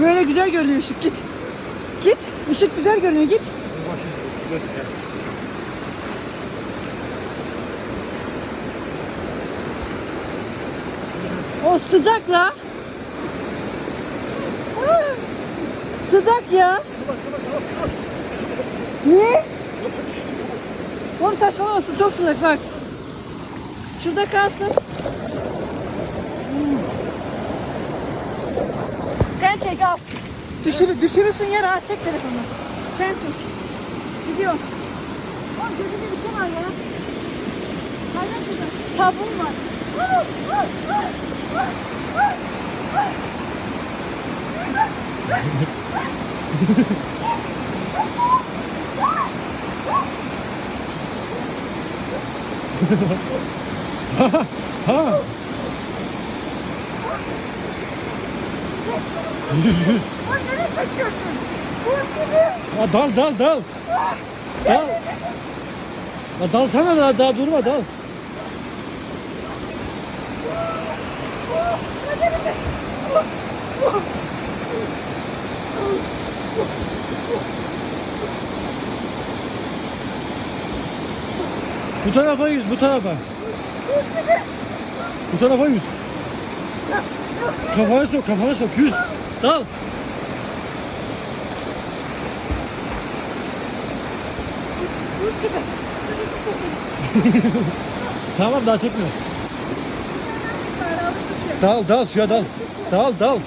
Böyle güzel görünüyor ışık git. Git. Işık güzel görünüyor git. O sıcak la. Ah, Sıcak ya. Niye? Oğlum saçmalama su çok sıcak bak. Şurada kalsın. Hmm. Sen çek al. Düşür, düşürürsün ya rahat çek telefonu. Sen çek. Gidiyor. Oğlum gözünde bir şey var ya. Hayret kızım. Sabun var. Ha. Gibi. Ya dal dal dal. Dal. Ya dalsana daha, daha durma dal. Bu tarafa yüz, bu tarafa. Bu tarafa yüz. Kafana sok, kafana sok, yüz. Dal. Tamam daha çekmiyor. Dal dal suya dal. Dal dal.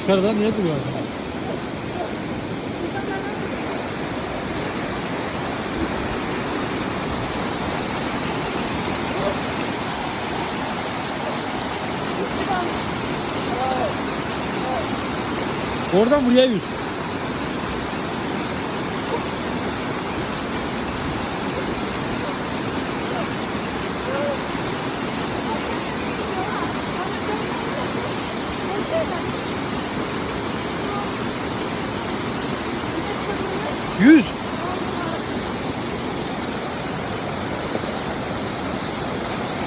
Çıkardan niye duruyor? Oradan buraya yüz. Yüz.